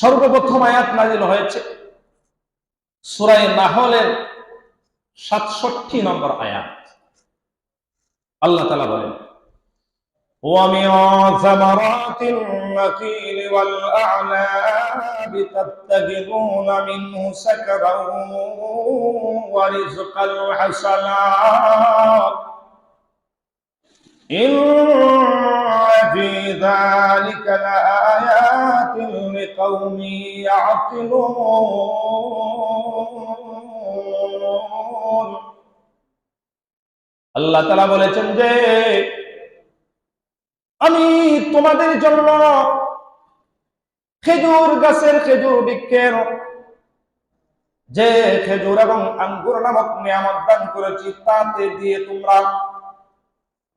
সর্বপ্রথম আয়াত নাজিল হয়েছে সুরাই নাহলের সাতষট্টি নম্বর আয়াত আল্লাহ তালা বলেন ومن ثمرات النخيل والأعناب تتخذون منه سكرا ورزقا حسنا إن في ذلك لآيات لقوم يعقلون আল্লাহ তালা বলেছেন যে আমি তোমাদের জন্য খেজুর গাছের খেজুর বৃক্ষের যে খেজুর এবং আঙ্গুর নামক নিয়ামত দান করেছি তাতে দিয়ে তোমরা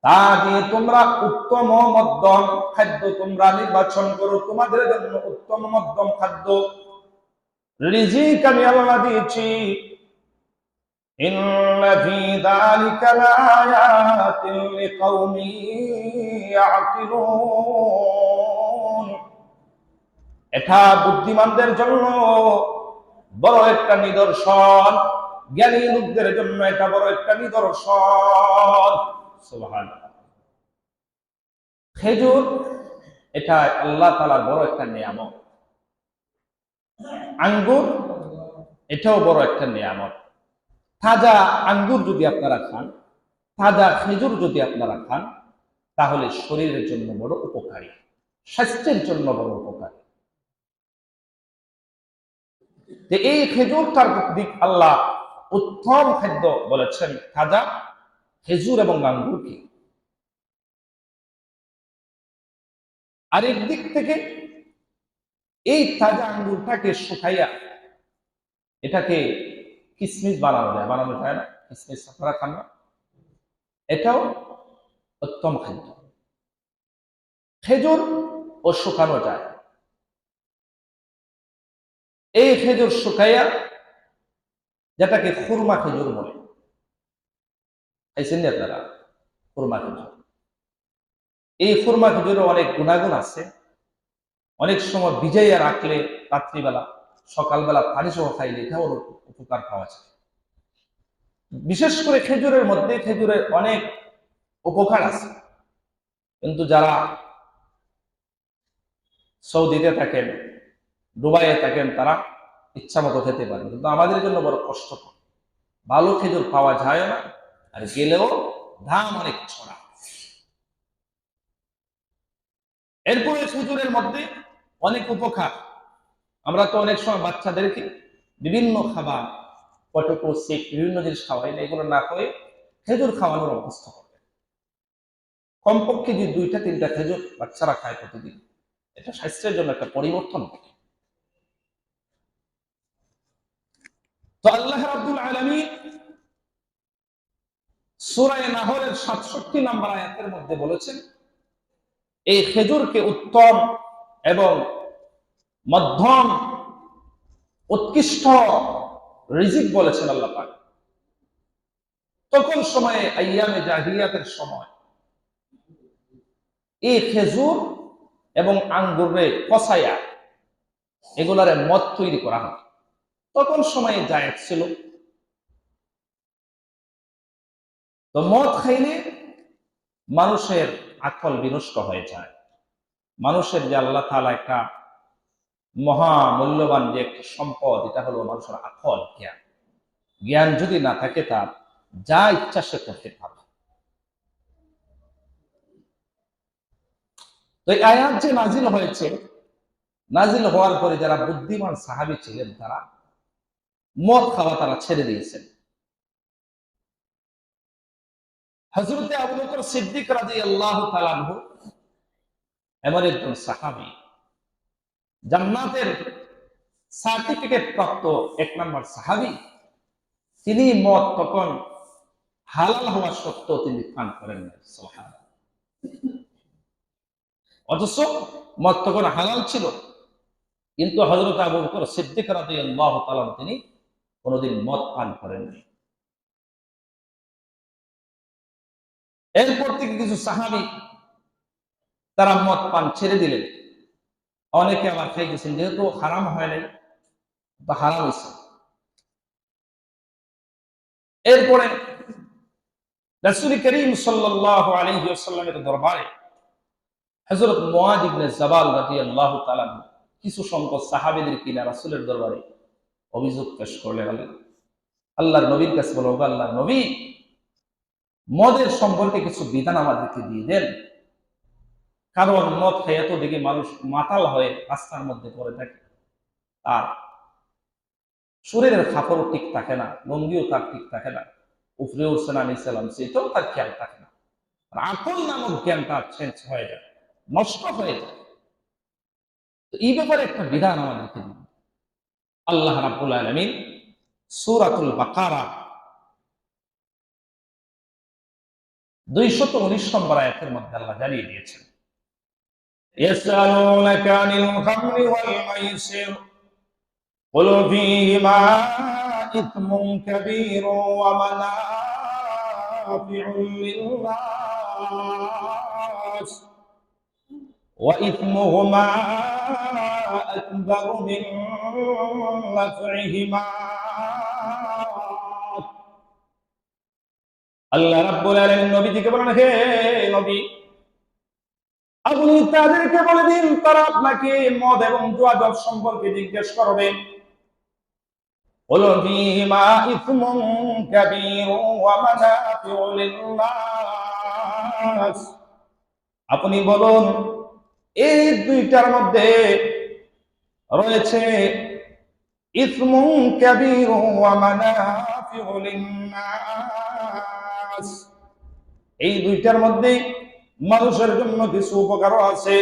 তা দিয়ে তোমরা উত্তম মধ্যম খাদ্য তোমরা নির্বাচন করো। তোমাদের জন্য উত্তম মধ্যম খাদ্য। রিজিক আমি আল্লাহ দিয়েছি। এটা বুদ্ধিমানদের জন্য বড় একটা নিদর্শন। জ্ঞানী লোকদের জন্য এটা বড় একটা নিদর্শন। খেজুর, এটা আল্লাহ তালার বড় একটা নিয়ামত। আঙ্গুর, এটাও বড় একটা নিয়ামত। তাজা আঙ্গুর যদি আপনারা খান, তাজা খেজুর যদি আপনারা খান, তাহলে শরীরের জন্য বড় উপকারী, স্বাস্থ্যের জন্য বড় উপকারী। যে এই খেজুরটার দিক আল্লাহ উত্তম খাদ্য বলেছেন, তাজা খেজুর এবং আঙ্গুরকে আরেক দিক থেকে এই তাজা আঙ্গুরটাকে শুকাইয়া এটাকে কিসমিস বানানো যায়। বানানো যায় না, কিসমিস আপনারা খান না। এটাও উত্তম খাদ্য। খেজুর ও শুকানো যায়। এই খেজুর শুকাইয়া যেটাকে খুরমা খেজুর বলে। খাইছেন নি আপনারা? খুরমা খেজুর। এই খুরমা খেজুরের অনেক গুণাগুণ আছে। অনেক সময় ভিজাইয়া রাখলে রাত্রিবেলা, সকালবেলা পানি সহ খাইলে এটাও উপকার পাওয়া যায়। বিশেষ করে খেজুরের মধ্যে খেজুরের অনেক উপকার আছে। কিন্তু যারা সৌদিতে থাকেন, দুবাইয়ে থাকেন, তারা ইচ্ছা মতো খেতে পারেন। কিন্তু আমাদের জন্য বড় কষ্টকর। ভালো খেজুর পাওয়া যায় না। আর গেলেও দাম অনেক ছড়া। এরপরে খেজুরের মধ্যে অনেক উপকার। আমরা তো অনেক সময় বাচ্চাদেরকে বিভিন্ন খাবার পটেটো সিক বিভিন্ন জিনিস খাওয়াই না, এগুলো না করে খেজুর খাওয়ানোর অভ্যস্ত করবে কমপক্ষে যে দুইটা, তিনটা খেজুর বাচ্চারা খায় প্রতিদিন, এটা স্বাস্থ্যের জন্য একটা পরিবর্তন করে তো আল্লাহ রাব্দুল আলমী সুরায় নাহরের সাতষট্টি নাম্বার আয়াতের মধ্যে বলেছেন, এই খেজুরকে উত্তম এবং মধ্যম, উৎকৃষ্ট রিজিক বলেছেন আল্লাহ তখন সময়ে, আইয়ামে জাহিয়াতের সময়, এই খেজুর এবং আঙ্গুরে কষাইয়া এগুলারে মদ তৈরি করা হয় তখন সময়ে জায়েজ ছিল। তো মদ খাইলে মানুষের আকল বিনষ্ট হয়ে যায়। মানুষের যে আল্লাহ তালা একটা মহা মূল্যবান যে একটা সম্পদ, এটা হলো মানুষের আকল জ্ঞান। জ্ঞান যদি না থাকে তার যা ইচ্ছা সে করতে পারবে। তো এই আয়াত যে নাজিল হয়েছে, নাজিল হওয়ার পরে যারা বুদ্ধিমান সাহাবি ছিলেন তারা মদ খাওয়া তারা ছেড়ে দিয়েছেন। হজরতে আবু বকর সিদ্দিক রাজি আল্লাহ এমন একজন সাহাবি, জান্নাতের সার্টিফিকেট প্রাপ্ত এক নম্বর সাহাবি, তিনি মদ তখন হালাল হওয়া সত্ত্বেও তিনি পান করেন অথচ মদ তখন হালাল ছিল, কিন্তু হজরত আবু বকর সিদ্দিক রাদিয়াল্লাহু তাআলা তিনি কোনোদিন মদ পান করেননি। এরপর থেকে কিছু সাহাবি তারা মদ পান ছেড়ে দিলেন। অনেকে আবার খাই গেছেন, যেহেতু হারাম হয় নাই, তো হারাম হয়েছে। এরপরে করিম সাল্লাল্লাহু আলাইহি ওয়াসাল্লামের দরবারে হযরত মুআদ ইবনে জাবাল রাদিয়াল্লাহু তাআলা আনহু কিছু সংখ্যক সাহাবীদের কিনা রাসূলের দরবারে অভিযোগ পেশ করলেন। আল্লাহ আল্লাহর নবীর কাছে বলো "ওগো আল্লাহর নবী মদের সম্পর্কে কিছু বিধান আমাদেরকে দিয়ে দেন। কারণ মদ খেয়ে এত দেখে মানুষ মাতাল হয়ে রাস্তার মধ্যে পড়ে থাকে। আর শরীরের খাপড়ও ঠিক থাকে না, লঙ্গিও তার ঠিক থাকে না উপরে উঠছে না নিচেলাম সেটাও তার খেয়াল থাকে না। আকল নামক জ্ঞানটা চেঞ্জ হয়ে যায়, নষ্ট হয়ে যায়। তো এই ব্যাপারে একটা বিধান আমাদেরকে দিন। আল্লাহ রাব্বুল আলামিন সূরাতুল বাকারা দুইশত উনিশ নম্বর আয়াতের মধ্যে আল্লাহ জানিয়ে দিয়েছেন يسألونك عن الخمر والميسر قل فيهما إثم كبير ومنافع للناس وإثمهما أكبر من نفعهما আল্লাহ রাব্বুল আলামিন নবীজিকে বলেন, হে নবী আপনি তাদেরকে বলে দিন, তারা আপনাকে মদ এবং জুয়া জব সম্পর্কে জিজ্ঞেস করবে। ফিমা ইসমুন ওয়া মানাফিউ আপনি বলুন, এই দুইটার মধ্যে রয়েছে, ইসমুন কাবীর ওয়া মানাফিউ লিন-নাস কাজ এই দুইটার মধ্যে মানুষের জন্য কিছু উপকারও আছে।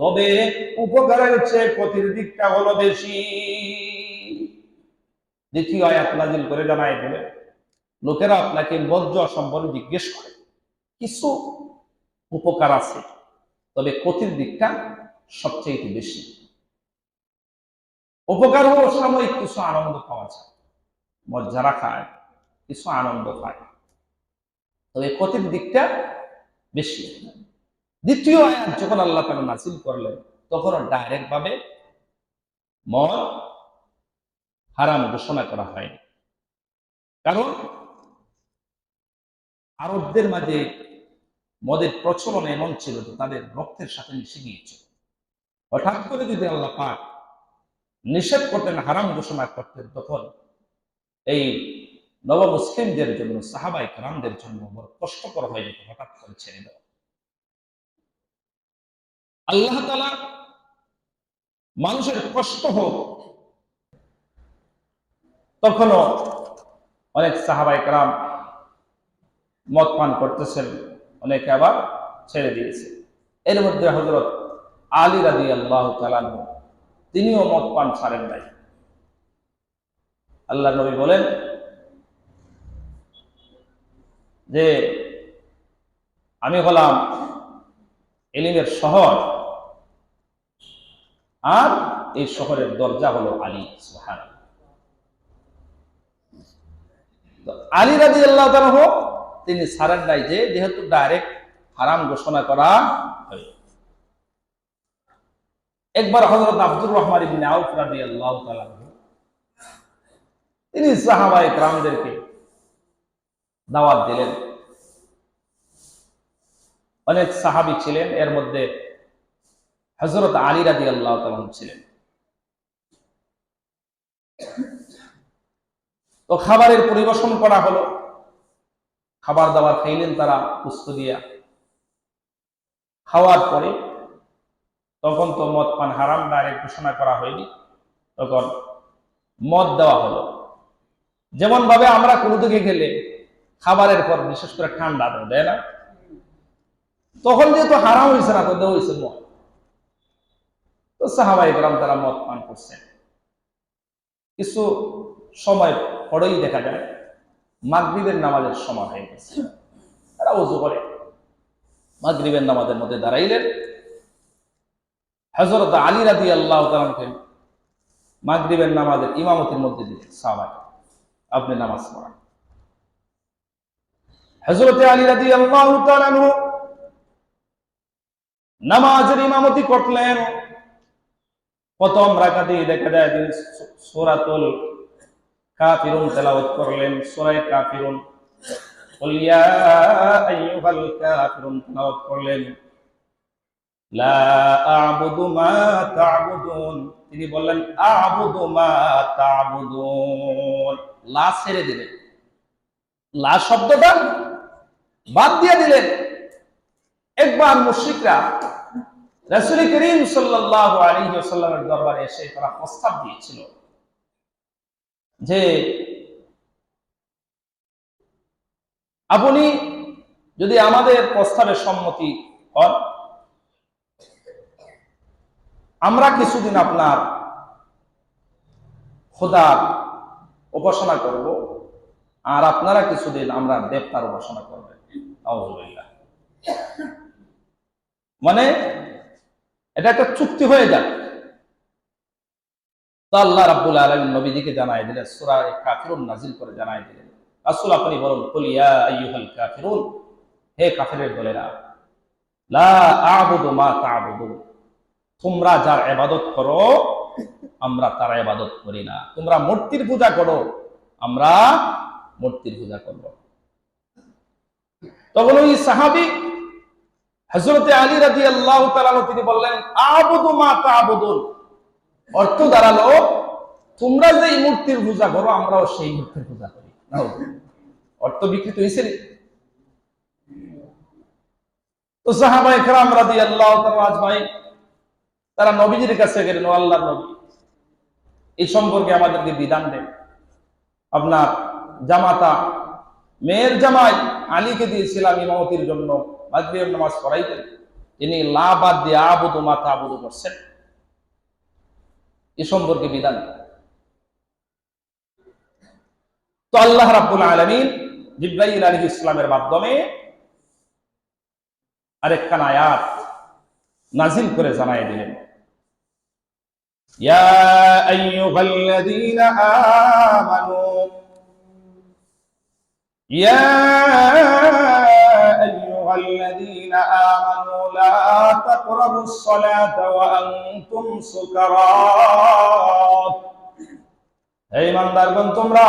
তবে উপকারের চেয়ে ক্ষতির দিকটা হলো বেশি। দ্বিতীয় আয়াত নাজিল করে জানাই দিলে লোকেরা আপনাকে বজ্র সম্পর্কে জিজ্ঞেস করে, কিছু উপকার আছে, তবে ক্ষতির দিকটা সবচেয়ে বেশি। উপকার হলো সাময়িক কিছু আনন্দ পাওয়া যায়। মদ যারা খায়, কিছু আনন্দ পায়। তবে ক্ষতির দিকটা বেশি। দ্বিতীয় আয়াত যখন আল্লাহ তালা নাসিল করলেন তখন ডাইরেক্ট ভাবে মদ হারাম ঘোষণা করা হয়নি। কারণ আরবদের মাঝে মদের প্রচলন এমন ছিল যে তাদের রক্তের সাথে মিশে গিয়েছিল। হঠাৎ করে যদি আল্লাহ পাক নিষেধ করতেন, হারাম ঘোষণা করতেন তখন। এই নব মুসলিমদের জন্য সাহাবাই কারামদের জন্য বড় কষ্টকর হয়ে যেত হঠাৎ করে ছেড়ে দেওয়া। আল্লাহ তালা মানুষের কষ্ট হোক, তখনও অনেক সাহাবাই কারাম মদ পান করতেছেন, অনেকে আবার ছেড়ে দিয়েছে। এর মধ্যে হজরত আলী রাজি আল্লাহ তালান তিনিও মদ পান, ছাড়েন নাই। আল্লাহ নবী বলেন যে, আমি হলাম এলিমের শহর, আর এই শহরের দরজা হলো আলী সুহান আলী রাজি আল্লাহ তিনি ছাড়েন নাই যে, যেহেতু ডাইরেক্ট হারাম ঘোষণা করা হয় একবার হজরত আব্দুর রহমান ইবিন আউফ আল্লাহ তিনি সাহাবাই ক্রামদেরকে দাওয়াত দিলেন। অনেক সাহাবি ছিলেন, এর মধ্যে হজরত আলী রাজি আল্লাহ ছিলেন। তো খাবারের পরিবেশন করা হলো। খাবার দাবার খাইলেন তারা, পুস্ত দিয়া। খাওয়ার পরে তখন তো মদ পান হারাম ডাইরেক্ট ঘোষণা করা হয়নি। তখন মদ দেওয়া হলো। যেমন ভাবে আমরা কোনো দিকে গেলে খাবারের পর বিশেষ করে ঠান্ডা দেয় না? তখন যেহেতু হারাম হয়েছে না, তো দেওয়া হয়েছে মদ। তো সাহাবাই গ্রাম তারা মদ পান করছেন। কিছু সময় পরেই দেখা যায়, মাগরিবের নামাজের সময় হয়ে গেছে। তারা উজু করে। মাগরিবের নামাজের মধ্যে দাঁড়াইলেন। হজরত আলী রাদি আল্লাহ তালামকে মাগরিবের নামাজের ইমামতির মধ্যে দিয়ে সাহাবাই আপনি নামাজ পড়ান। হজরত আলী রাদি আল্লাহ নামাজের ইমামতি করলেন। প্রথম রাখাতে দেখা যায় তিনি সোরাতুল কাফিরুন তেলাওয়াত করলেন। সোরাই কাফিরুন করলেন। লা আ'বুদু মা তা'বুদুন। তিনি বললেন, আ'বুদু মা তা'বুদুন। লা ছেড়ে দিলেন। লা শব্দটা বাদ দিয়ে দিলেন। একবার মুশরিকরা রাসূল করিম সাল্লাল্লাহু আলাইহি দরবারে এসে তারা প্রস্তাব দিয়েছিল যে, আপনি যদি আমাদের প্রস্তাবে সম্মতি হন আমরা কিছুদিন আপনার খোদা উপাসনা করব, আর আপনারা কিছুদিন আমরা দেবতার উপাসনা করবেন মানে এটা একটা চুক্তি হয়ে যাক। তো আল্লাহ রাব্বুল আলামিন নবীজিকে জানাই দিলেন, সূরা কাফিরুন নাজিল করে জানাই দিলেন। রাসূল আপনি বলুন ইয়া আইয়ুহাল কাফিরুন হে কাফিরের দলেরা, লা আ'বুদু মা তা'বুদুন তোমরা যার ইবাদত করো, আমরা তার ইবাদত করি না। তোমরা মূর্তির পূজা করো, আমরা মূর্তির পূজা করব। তখন ওই সাহাবী হযরতে আলী রাদিয়াল্লাহু তাআলা তিনি বললেন, আ'বুদু মা তা'বুদুন। অর্থ দাঁড়াল, তোমরা যে মূর্তির পূজা করো, আমরাও সেই মূর্তির পূজা করি। অর্থ বিকৃত হয়েছে। তো সাহাবা একরাম রাদিয়াল্লাহু তাআলা আজমাইন তারা নবীজির কাছে গেলেন, ও আল্লাহর নবী, এই সম্পর্কে আমাদেরকে বিধান দেন। আপনার জামাতা, মেয়ের জামাই আলীকে দিয়েছিলাম ইমামতির জন্য নামাজ পড়াইতেন। তিনি লা বাদ দিয়ে আবুদু মাতা আবুদু করছেন। এ সম্পর্কে বিধান তো আল্লাহ রাব্বুল আলামিন জিব্রাইল আলাইহিস ইসলামের মাধ্যমে আরেকখান আয়াত নাজিল করে জানাই দিলেন। ইয়া আইয়ুহাল্লাযীনা আমানু, ইয়া লা হে তোমরা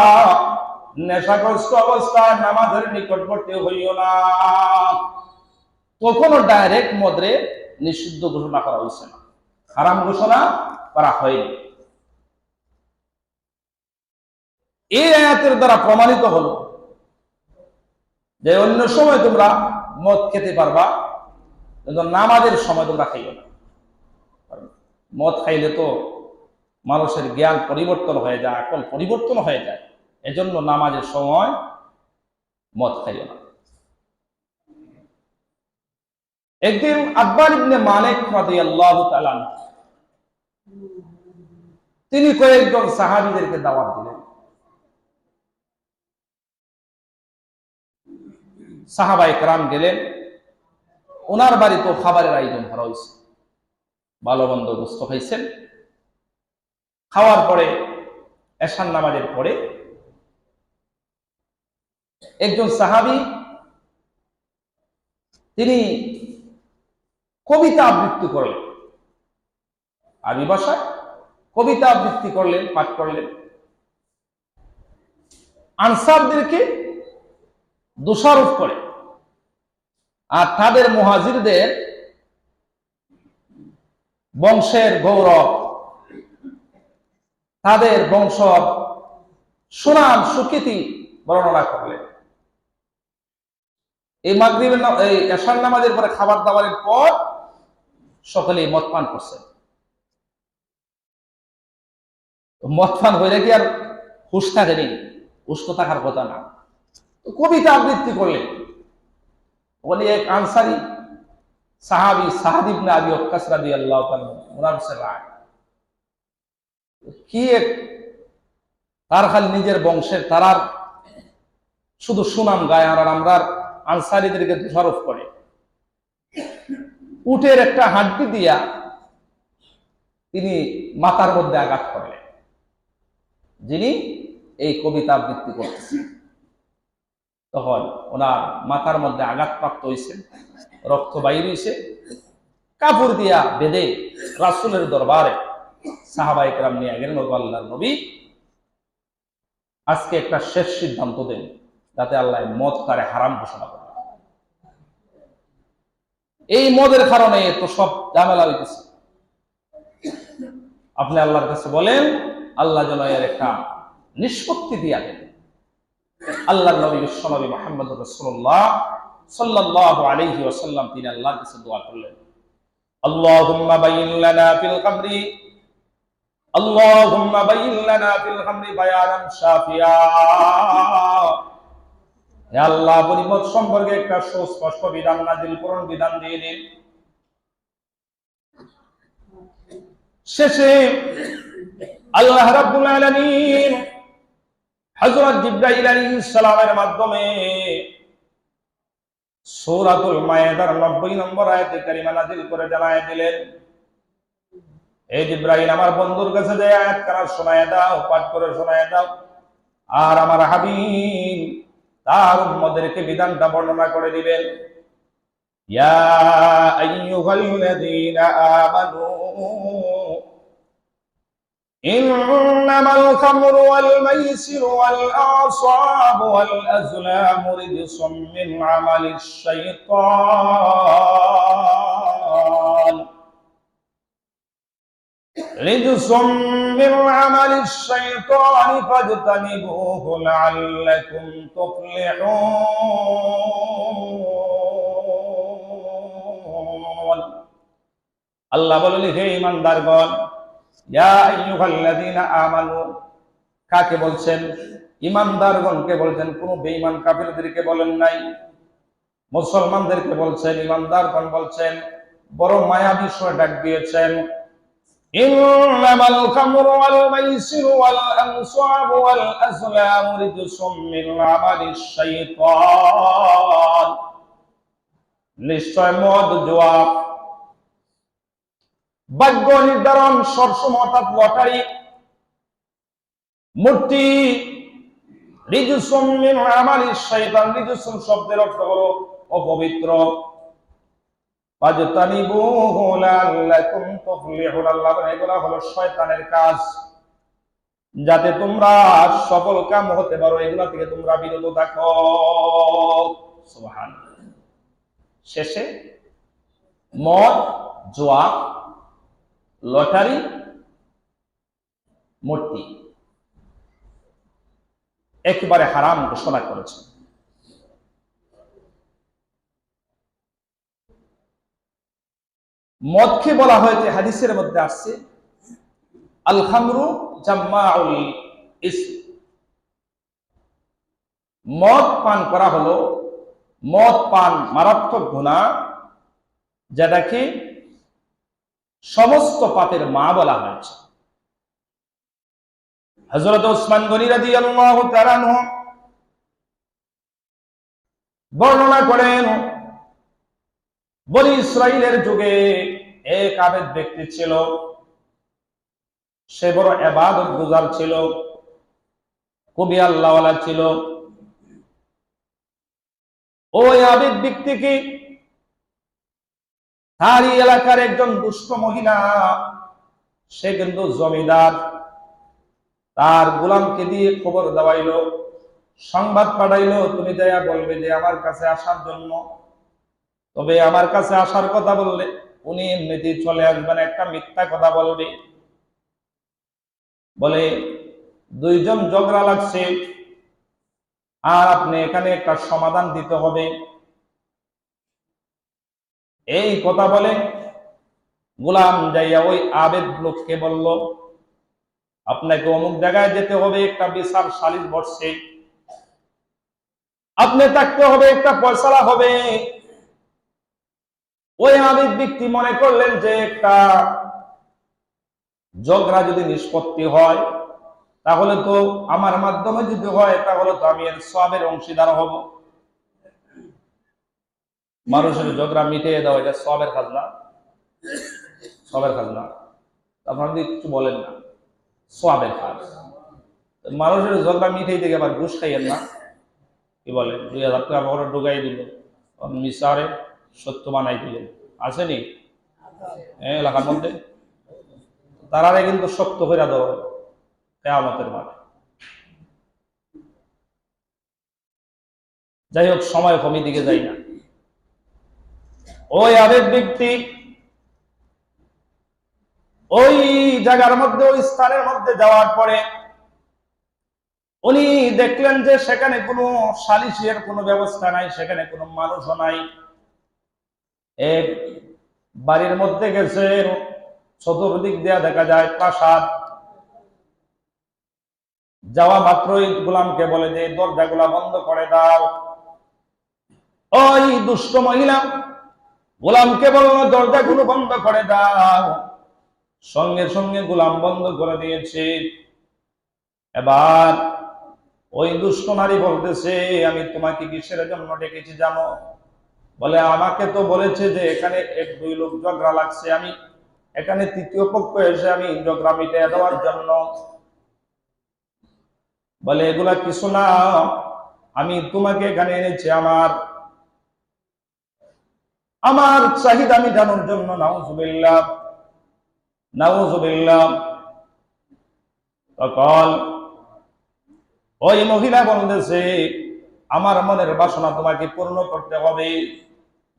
নেশাগ্রস্ত অবস্থায় নামাজের নিকটবর্তী হইও না। কখনো ডাইরেক্ট মদ্রে নিষিদ্ধ ঘোষণা করা হয়েছে না। হারাম ঘোষণা করা হয়নি। এই আয়াতের দ্বারা প্রমাণিত হলো যে অন্য সময় তোমরা মদ খেতে পারবা, কিন্তু নামাজের সময় তোমরা খাইও না। মদ খাইলে তো মানুষের জ্ঞান পরিবর্তন হয়ে যায়, আকল পরিবর্তন হয়ে যায়। এজন্য নামাজের সময় মদ খাইও না। একদিন আব্বাল ইবনে মালিক রাদিয়াল্লাহু তাআলা তিনি কয়েকজন সাহাবীদেরকে দাওয়াত দিলেন। সাহাবা একরাম গেলেন। ওনার বাড়িতে খাবারের আয়োজন করা হয়েছে। ভালো মন্দ গোস্ত খাইছেন। খাওয়ার পরে এশান নামাজের পরে একজন সাহাবি, তিনি কবিতা আবৃত্তি করলেন। আরবি ভাষায় কবিতা আবৃত্তি করলেন, পাঠ করলেন। আনসারদেরকে দোষারোপ করে। আর তাদের মুহাজিরদের বংশের গৌরব, তাদের বংশ সুনাম, সুকৃতি বর্ণনা করলেন। এই মাগরিবের এই এশার নামাজের পরে খাবার দাবারের পর সকলেই মদ পান করছে। তো মদ পান হইলে কি আর হুশ থাকেনি হুশ তো থাকার কথা না। কবিতা আবৃত্তি করলেন। ওখানে এক আনসারি সাহাবি সাহাদিব না আবি অক্কাস রাদি আল্লাহ ওনার কি এক, তার খালি নিজের বংশের তারার শুধু সুনাম গায় আর আমরা আনসারিদেরকে দোষারোপ করে। উটের একটা হাড্ডি দিয়া তিনি মাথার মধ্যে আঘাত করলেন। যিনি এই কবিতা আবৃত্তি করতেছেন। তখন ওনার মাথার মধ্যে আঘাতপ্রাপ্ত হয়েছে রক্ত বাইর হয়েছে কাপড় দিয়া বেঁধে রাসুলের দরবারে সাহাবাইকরাম নিয়ে গেলেন, ওগো আল্লাহর নবী। আজকে একটা শেষ সিদ্ধান্ত দেন, যাতে আল্লাহ মদ তারে হারাম ঘোষণা করে এই মদের কারণে তো সব ঝামেলা হইতেছে। আপনি আল্লাহর কাছে বলেন, আল্লাহ জলায়ের একটা নিষ্পত্তি দিয়া দেন। আল্লাহ নবী বিশ্বনবী মোহাম্মদ রসুল্লাহ সাল্লাহ আলহি ওসাল্লাম তিনি আল্লাহর কাছে দোয়া করলেন। আল্লাহুম্মা বাইয়িন লানা ফিল খামরি, আল্লাহুম্মা বাইয়িন লানা ফিল খামরি বায়ানান শাফিয়া। হে আল্লাহ পরিমত সম্পর্কে একটা সুস্পষ্ট বিধান নাজিল করুন, বিধান দিয়ে দিন। শেষে আল্লাহ রাব্বুল আলামিন হযরত জিবরাইল আলাইহিস সালামের মাধ্যমে সূরাতুল মায়েদার 90 নম্বর আয়াতে কারিমা নাযিল করে জানায় দিলেন। এই জিব্রাইল, আমার বন্ধুর কাছে যে আয়াত শোনায় দাও, পাঠ করে শোনায় দাও। আর আমার হাবিব তার উম্মদেরকে বিধানটা বর্ণনা করে দিবেন ইয়া আইয়ুহাল্লাযীনা আমানু إنما الخمر والميسر والأعصاب والأزلام رجس من عمل الشيطان রিজসুম মিন আমালিশ শাইতানি ফাজতানিবুহু লাআল্লাকুম তুফলিহুন। আল্লাহ বলেন হে ঈমানদারগণ ইয়া আইয়ুহাল্লাযীনা আমানু। কাকে বলছেন? ইমানদারগণকে বলছেন। কোন বেঈমান কাফিরদেরকে বলেন নাই। মুসলমানদেরকে বলছেন। ইমানদারগণ বলছেন, বড় মায়াবী ডাক দিয়েছেন। মাইসিরু ওয়াল আনসাবু ওয়াল আজলামু রিজসুম মিন আমালিশ শাইতান নিশ্চয় মদ ভাগ্য নির্ধারণ সবসময় অর্থাৎ লটারি মূর্তি রিজুসুম আমালি শয়তান রিজুসুম শব্দের অর্থ হলো অপবিত্র ফাজতানিবুহু লাআল্লাকুম তুফলিহুন আল্লাহ বলেন কাজ। যাতে তোমরা কাম হতে পারো, এগুলা থেকে তোমরা বিরত থাকো। শেষে মদ, জোয়া, লটারি, মূর্তি। একেবারে হারাম ঘোষণা করেছে। মদকে বলা হয়েছে, হাদিসের মধ্যে আসছে আল খামরু জাম্মাউল ইসম। মদ পান করা হলো, মদ পান মারাত্মক গুণা যেটাকে সমস্ত পাপের মা বলা হয়েছে। হজরত ওসমান গনি রাজি আল্লাহ বর্ণনা করেন বনি ইসরায়েলের যুগে এক আবেদ ব্যক্তি ছিল। সে বড় এবাদত গুজার ছিল কবি আল্লাহওয়ালা ছিল। ওই আবেদ ব্যক্তিকে তারই এলাকার একজন দুষ্ট মহিলা। সে কিন্তু জমিদার। তার গোলামকে দিয়ে খবর দেওয়াইলো, সংবাদ পাঠাইলো, তুমি যাইয়া বলবে যে আমার কাছে আসার জন্য তবে আমার কাছে আসার কথা বললে, উনি এমনিতেই চলে আসবেন, একটা মিথ্যা কথা বলবে। বলে, দুইজন ঝগড়া লাগছে, আর আপনি এখানে একটা সমাধান দিতে হবে। এই কথা বলে গোলাম যাইয়া ওই আবেদ লোককে বলল, আপনাকে অমুক জায়গায় যেতে হবে, একটা বিশাল সালিশ বসছে। আপনি থাকতে হবে, একটা পয়সালা হবে। ওই আবেদ ব্যক্তি মনে করলেন যে একটা ঝগড়া যদি নিষ্পত্তি হয়, তাহলে তো আমার মাধ্যমে যদি হয়, তাহলে তো আমি এর সবের অংশীদার হব। মানুষের ঝগড়া মিটিয়ে দেওয়া, এটা সবের কাজ না সবের কাজ না আপনারা যদি একটু বলেন না সবের কাজ মানুষের ঝগড়া মিটিয়ে থেকে আবার ঘুষ খাইয়েন না। কি বলে দুই হাজার টাকা ঢুকাই দিল। মিসারে সত্য বানাই দিল আসেনি হ্যাঁ এলাকার মধ্যে? তারারে কিন্তু শক্ত করে দেওয়া কেয়ামতের মাঠে। যাই হোক, সময় কমি দিকে যাই না। ওই আরেক ব্যক্তি, ওই জায়গার মধ্যে, ওই স্থানের মধ্যে যাওয়ার পরে উনি দেখলেন যে সেখানে কোনো সালিসের কোনো ব্যবস্থা নাই, সেখানে কোনো মানুষও নাই। এক বাড়ির মধ্যে গেছে, চতুর্দিক দেয়া দেখা যায় প্রাসাদ। যাওয়া মাত্রই গোলামকে বলে যে, দরজাগুলা বন্ধ করে দাও। ওই দুষ্ট মহিলা গোলামকে বলল দরজাগুলো বন্ধ করে দাও। সঙ্গে সঙ্গে গোলাম বন্ধ করে দিয়েছে। এবার ওই দুষ্ট নারী বলতেছে, আমি তোমাকে কিসের জন্য ডেকেছি জানো? বলে, আমাকে তো বলেছে যে এখানে এক, দুই লোক ঝগড়া লাগছে। আমি এখানে তৃতীয় পক্ষ এসে আমি ঝগড়া মিটিয়ে দেওয়ার জন্য বলে, এগুলা কিছু না। আমি তোমাকে এখানে এনেছি। আমার আমার চাহিদা মিটানোর জন্য নাউজুবিল্লাহ নাউজুবিল্লাহ। তখন ওই মহিলা বলতেছে আমার মনের বাসনা তোমাকে পূর্ণ করতে হবে।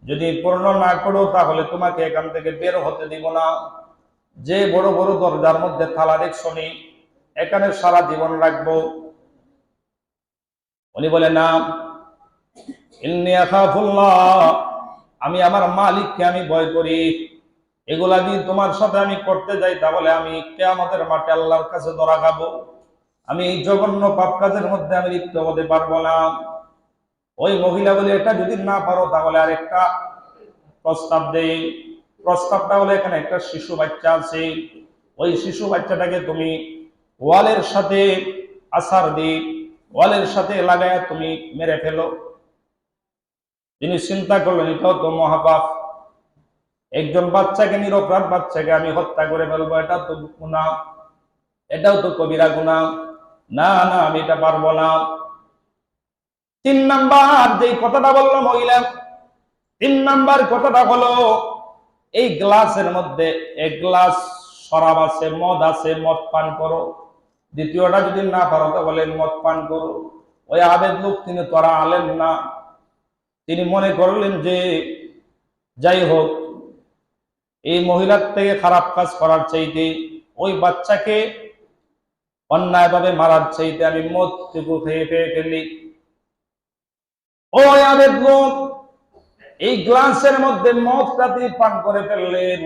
যদি পূর্ণ না করো, তাহলে তোমাকে এখান থেকে বের হতে দিব না। যে বড় বড় দরজার মধ্যে থালা দেখছ এখানে সারা জীবন রাখব। উনি বলে, না। আমি আমার মালিককে আমি ভয় করি। এগুলা যদি তোমার সাথে আমি করতে যাই, তাহলে আমি কেয়ামতের মাঠে আল্লাহর কাছে ধরা খাব। আমি এই জঘন্য পাপ কাজের মধ্যে আমি লিপ্ত হতে পারব না। ওই মহিলা বলে, এটা যদি না পারো তাহলে আর একটা প্রস্তাব দেই। প্রস্তাবটা হলো এখানে একটা শিশু বাচ্চা আছে। ওই শিশু বাচ্চাটাকে তুমি ওয়ালের সাথে আসার দি ওয়ালের সাথে লাগায় তুমি মেরে ফেলো। তিনি চিন্তা করলেন, এটাও তো মহাপাপ। একজন বাচ্চাকে নিরপরাধ বাচ্চাকে আমি হত্যা করে ফেলব এটা তো গুণা। এটাও তো কবিরা গুণা। না না, আমি এটা পারব না। তিন নাম্বার যেই কথাটা বলল মহিলা, তিন নাম্বার কথাটা হলো, এই গ্লাসের মধ্যে, এক গ্লাস শরাব আছে, মদ আছে, মদ পান করো। দ্বিতীয়টা যদি না পারো, তো বলেন মদ পান করো। ওই আবেদ লোক তিনি তোরা আলেন না। তিনি মনে করলেন যে, যাই হোক, এই মহিলার থেকে খারাপ কাজ করার চাইতে, ওই বাচ্চাকে অন্যায়ভাবে মারার চাইতে আমি মদ খেয়ে পেয়ে ফেলি ওই আবেদ এই গ্লাসের মধ্যে মদটা তিনি পান করে ফেললেন।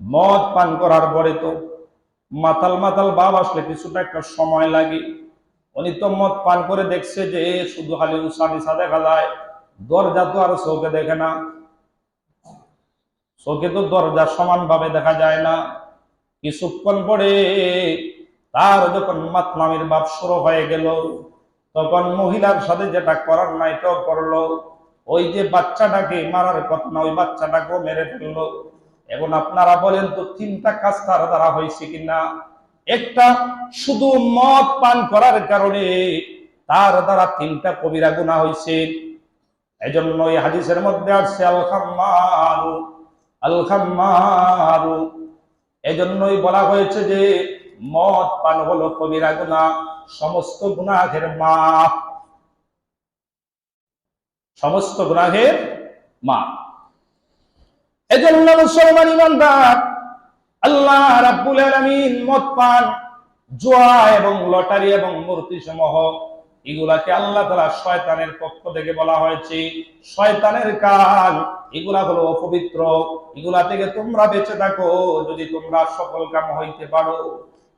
মদ পান করার পরে তো মাতাল মাতাল ভাব আসলে কিছুটা একটা সময় লাগে। উনি তো মদ পান করে দেখছে যে শুধু খালি উষা নিশা দেখা যায় দরজা তো আর চোখে দেখে না। চোখে তো দরজা সমানভাবে দেখা যায় না। কিছুক্ষণ পরে তার যখন মাতলামির বাপ শুরু হয়ে গেল তখন মহিলার সাথে যেটা করার না এটাও করল। ওই যে বাচ্চাটাকে মারার কথা না, ওই বাচ্চাটাকেও মেরে ফেলল। এখন আপনারা বলেন তো, তিনটা কাজ তার দ্বারা হয়েছে কিনা? একটা, শুধু মদ পান করার কারণে তার দ্বারা তিনটা কবিরা গুণা হয়েছে। এজন্য এই হাদিসের মধ্যে আছে আল খাম্মারু আল খাম্মারু এজন্যই বলা হয়েছে যে মদ পান হলো কবিরা গুণা সমস্ত গুনাহের মা সমস্ত গুনাহের মা এজন্য মুসলমান ইমানদার, আল্লাহ রাব্বুল আলামিন মদ পান, জুয়া এবং লটারি এবং মূর্তি সমূহ এগুলাকে আল্লাহ তাআলা শয়তানের পক্ষ থেকে বলা হয়েছে। শয়তানের কাজ, এগুলা হলো অপবিত্র। এগুলা থেকে তোমরা বেঁচে থাকো। যদি তোমরা সফল কাম হইতে পারো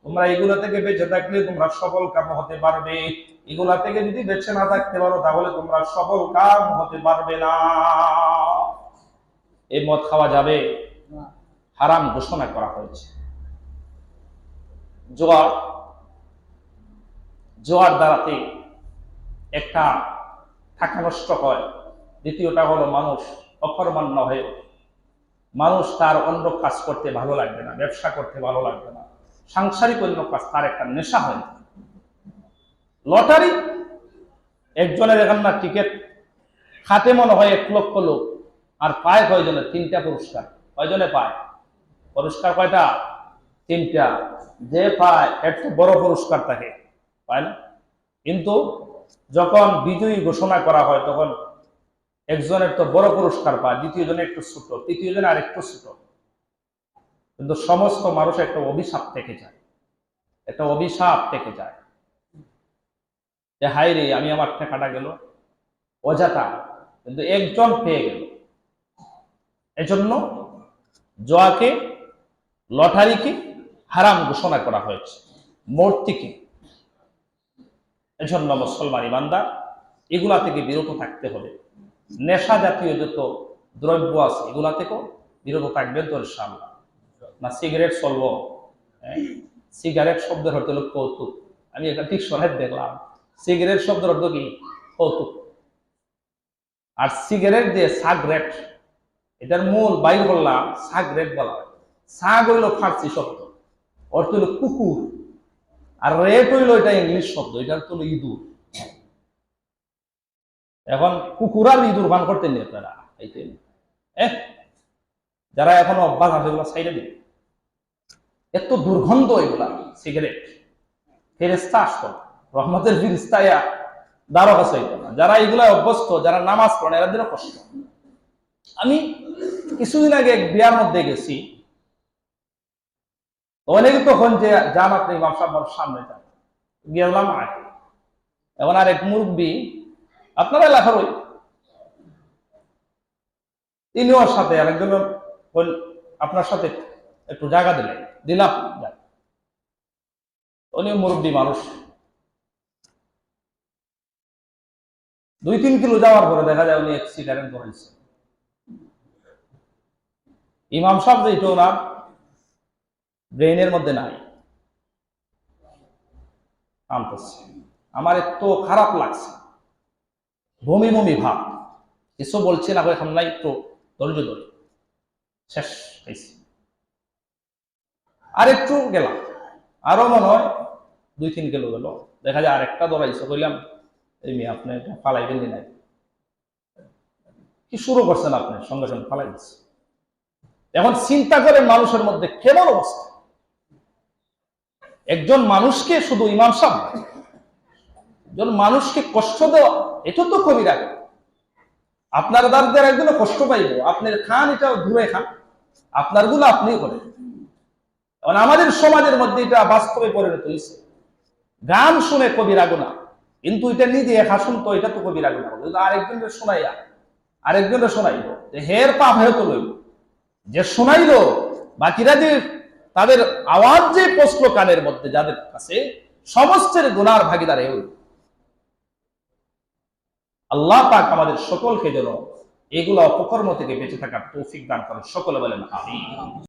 তোমরা এগুলো থেকে বেঁচে থাকলে তোমরা সফল কাম হতে পারবে। এগুলা থেকে যদি বেঁচে না থাকতে পারো তাহলে তোমরা সফল কাম হতে পারবে না। এই মদ খাওয়া যাবে? হারাম ঘোষণা করা হয়েছে। জোয়ার জোয়ার দ্বারাতে একটা থাকা নষ্ট হয়। দ্বিতীয়টা হলো মানুষ অকর্মান্য হয়ে মানুষ তার অন্য কাজ করতে ভালো লাগবে না ব্যবসা করতে ভালো লাগবে না। সাংসারিক অন্য কাজ, তার একটা নেশা হয়। লটারি, একজনের এখান না টিকিট খাতে মনে হয় এক লক্ষ লোক, আর পায় কয়জনের? তিনটা পুরস্কার। কয়জনে পায়? পুরস্কার কয়টা? তিনটা। যে পায় একটু বড় পুরস্কার থাকে পায় না? কিন্তু যখন বিজয়ী ঘোষণা করা হয়, তখন একজনের তো বড় পুরস্কার পায় দ্বিতীয় জনে একটু ছোট তৃতীয় জনে আর একটু ছোট। কিন্তু সমস্ত মানুষ একটা অভিশাপ থেকে যায়। একটা অভিশাপ থেকে যায়। যে হাই রে, আমি আমার টাকাটা গেল। অজাতা কিন্তু একজন পেয়ে গেল। এজন্য জোয়াকে, লটারিকে হারাম ঘোষণা করা হয়েছে। মূর্তিকে। এজন্য মুসলমান ইমানদার, এগুলা থেকে বিরত থাকতে হবে। নেশা জাতীয় যত দ্রব্য আছে, এগুলা থেকেও বিরত থাকবেন তো না সিগারেট চলবো? হ্যাঁ? সিগারেট শব্দের অর্থ হলো কৌতুক। আমি একটা ঠিক সরাই দেখলাম। সিগারেট শব্দের অর্থ কি? কৌতুক। আর সিগারেট দিয়ে সাগরেট, এটার মূল বাইর বললাম সাগরেট বলা হয়। সাগ হইল ফার্সি শব্দ, অর্থ হইল কুকুর। আর রেট হইল এটা ইংলিশ শব্দ, এটা অর্থ হলো ইঁদুর। এখন কুকুর আর ইঁদুর ভান করতেন আপনারা এহ যারা এখনও অভ্যাস আছে, এগুলো সাইডে দিন। এত দুর্গন্ধ এগুলা সিগারেট ফেরেস্তা আসতো রহমতের ফিরিস্তা ইয়া দ্বারক আছে যারা এগুলা অভ্যস্ত, যারা নামাজ পড়ে, এরা কষ্ট। আমি কিছুদিন আগে এক বিয়ার মধ্যে গেছি। অনেকে তখন যে যান আপনি ইমাম সাহেব সামনে যান গেলাম আগে এখন আর এক মুরব্বী, আপনার এলাকার ওই। তিনি ওর সাথে, আরেকজন আপনার সাথে একটু জায়গা দিলেন। দিলাম। উনি মুরব্বী মানুষ। দুই তিন কিলো যাওয়ার পরে দেখা যায় উনি সিগারেট ধরেছে। ইমাম সাহেব যে এটা ওনার ব্রেইনের মধ্যে নাই। আনতেছে আমার এত খারাপ লাগছে। বমি বমি ভাব। কিছু বলছি না এখন নাই একটু ধৈর্য ধরে। শেষ, খাইছি। আর একটু গেলাম। আরও মনে হয় দুই তিন কিলো গেল। দেখা যায় আরেকটা দৌড়াইছে বললাম এই মেয়ে আপনি এটা ফালাইবেন নাই কি শুরু করছেন আপনি? সঙ্গে সঙ্গে ফালাই দিচ্ছে। এখন চিন্তা করেন মানুষের মধ্যে কেমন অবস্থা? একজন মানুষকে শুধু ইমাম সাহেব একজন মানুষকে কষ্ট দেওয়া, এটা তো কবিরা। আপনার দারদের একদিনও কষ্ট পাইব। আপনার খান এটাও দূরে খান। আপনারগুলো আপনি করেন। এখন আমাদের সমাজের মধ্যে এটা বাস্তবে পরিণত হয়েছে। গান শুনে কবির আগুনা কিন্তু এটা নিজে একা শুনতো এটা তো কবির আগুনা কিন্তু আরেকজনের শোনাইয়া আরেকজনের শোনাইব হের পাপ হয়তো লইব যে শোনাইলো, বাকিরা যে তাদের আওয়াজ যে পৌঁছলো কানের মধ্যে যাদের কাছে, সমস্তের গুনার ভাগিদার এও। আল্লাহ পাক আমাদের সকলকে যেন এগুলো অপকর্ম থেকে বেঁচে থাকার তৌফিক দান করেন। সকলে বলেন আমি